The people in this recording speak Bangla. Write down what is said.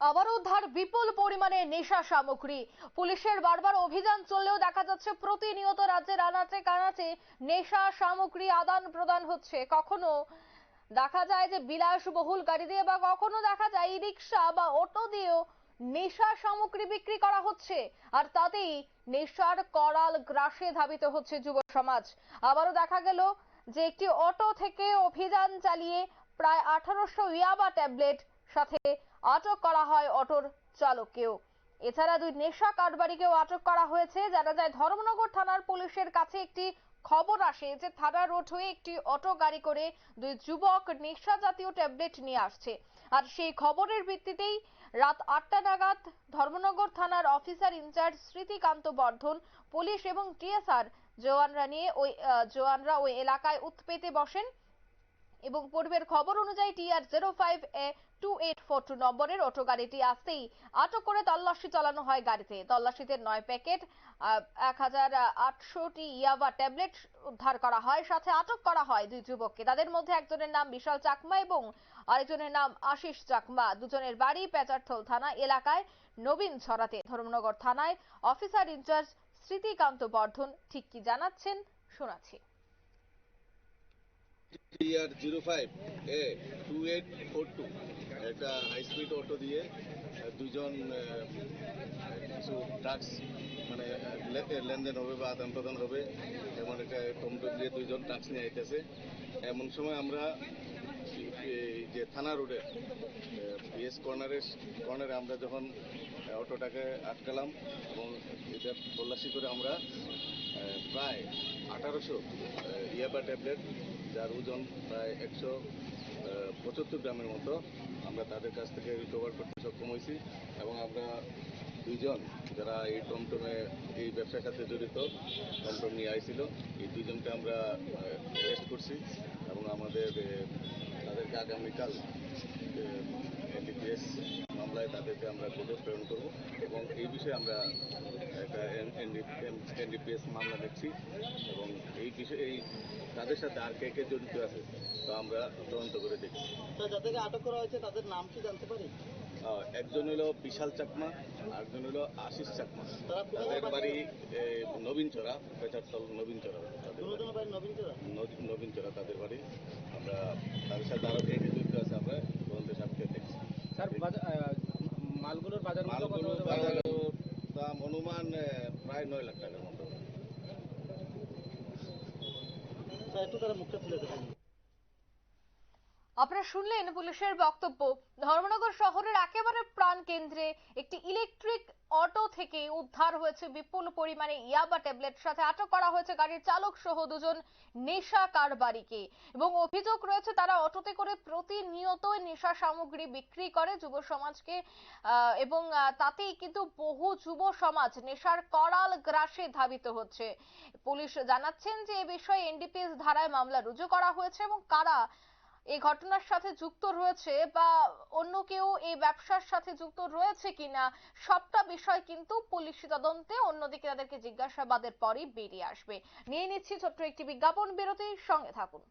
আবারও উদ্ধার বিপুল পরিমাণে নেশা সামগ্রী। পুলিশের বারবার অভিযান চললেও দেখা যাচ্ছে প্রতিনিয়ত রাজ্যের আনাচে কানাচে নেশা সামগ্রী আদান প্রদান হচ্ছে। কখনো দেখা যায় যে বিলাসবহুল গাড়ি দিয়ে বা কখনো দেখা যায় ই রিক্সা বা অটো দিয়েও নেশা সামগ্রী বিক্রি করা হচ্ছে। আর তাতেই নেশার করাল গ্রাসে ধাবিত হচ্ছে যুব সমাজ। আবারও দেখা গেল যে একটি অটো থেকে অভিযান চালিয়ে প্রায় আঠারোশো ইয়াবা ট্যাবলেট সাথে আটক করা হয় অটোর চালককেও। এছাড়া দুই নেশা কারবারিকেও আটক করা হয়েছে। জানা যায়, ধর্মনগর থানার পুলিশের কাছে একটি খবর আসে যে থানা রোড হয়ে একটি অটো গাড়ি করে দুই যুবক নেশা জাতীয় ট্যাবলেট নিয়ে আসছে। আর সেই খবরের ভিত্তিতেই রাত আটটা নাগাদ ধর্মনগর থানার officer in charge Smritikanta Bardhan, police এবং টিএসআর জওয়ানরা নিয়ে ওই জওয়ানরা ওই এলাকায় উৎপেতে বসেন। এবং পূর্বের খবর অনুযায়ী TR zero five A two eight four two নম্বরের অটো গাড়িটি আসতেই আটক করে তল্লাশি চালানো হয় গাড়িতে। তল্লাশিতে নয় প্যাকেট এক হাজার আটশোটি ইয়াবা ট্যাবলেট উদ্ধার করা হয়, সাথে আটক করা হয় দুই যুবককে। তাদের মধ্যে একজনের নাম বিশাল চাকমা এবং আরেকজনের নাম আশিস চাকমা। দুজনের বাড়ি পেচারথল থানা এলাকায় নবীন ছড়াতে। ধর্মনগর থানায় অফিসার ইনচার্জ স্মৃতিকান্ত বর্ধন ঠিক কি জানাচ্ছেন শোনাচ্ছি। TR zero five A two eight four two একটা হাই স্পিড অটো দিয়ে দুজন কিছু ড্রাগস মানে লেনদেন হবে বা আদান প্রদান হবে, এমন একটা টমটম দিয়ে দুইজন ড্রাগস নিয়ে আইতেছে। এমন সময় আমরা যে থানা রোডে বিএস কর্নারের কর্নারে আমরা যখন অটোটাকে আটকালাম এবং এটা তল্লাশি করে আমরা প্রায় আঠারোশো ইয়াবা ট্যাবলেট যার ওজন প্রায় একশো পঁচাত্তর গ্রামের মতো আমরা তাদের কাছ থেকে রিকভার করতে সক্ষম হয়েছি এবং আমরা দুইজন যারা এই টমটমে এই ব্যবসার সাথে জড়িত টমটম নিয়ে আইছিল এই দুইজনকে আমরা অ্যারেস্ট করছি এবং আমাদের তাদেরকে আগামীকাল এনডিপিএস মামলায় তাদেরকে আমরা কোর্টে প্রেরণ করব এবং এই বিষয়ে আমরা একটা এনডিপিএস মামলা দেখছি এবং এই বিষয়ে এই তাদের সাথে আর কে কে জড়িত আছে তা আমরা তদন্ত করে দেখছি। তো যাদেরকে আটক করা হয়েছে তাদের নাম কি জানতে পারি? একজন হলো বিশাল চাকমা আরেকজন হলো আশিস চাকমা। তাদের বাড়ি? বাড়ি এ, নবীনচড়া পেচারতল নবীন চোরা তাদের বাড়ি। আমরা তাদের সাথে আরও কে কে জড়িত আছে আমরা তদন্তের সাথে দেখছি। স্যার বাজা- আহ, মালগুলোর বাজার নয় লাখ টাকার মতো একটু তারা মুখটা তুলে দেবেন আপনারা শুনলেন পুলিশের বক্তব্য। ধর্মনগর শহরের একেবারে প্রাণ কেন্দ্রে একটি ইলেকট্রিক অটো থেকে উদ্ধার হয়েছে বিপুল পরিমাণে ইয়াবা ট্যাবলেট। সাথে আটক করা হয়েছে গাড়ির চালক সহ দুজন নেশা কারবারিকে। এবং অভিযোগ রয়েছে, তারা অটোতে করে প্রতিনিয়তই নেশা সামগ্রী বিক্রি করে যুব সমাজকে এবং তাতেই কিন্তু বহু যুব সমাজ নেশার করাল গ্রাসে ধাবিত হচ্ছে। পুলিশ জানাচ্ছেন যে এ বিষয়ে এনডিপিএস ধারায় মামলা রুজু করা হয়েছে এবং কারা এই ঘটনার সাথে যুক্ত রয়েছে বা অন্য কেউ এই ব্যবসার সাথে যুক্ত রয়েছে কিনা, সবটা বিষয় কিন্তু পুলিশি তদন্তে অন্যদিকে তাদেরকে জিজ্ঞাসাবাদের পরই বেরিয়ে আসবে। নিয়ে নিচ্ছি ছোট্ট একটি বিজ্ঞাপন বিরতি, সঙ্গে থাকুন।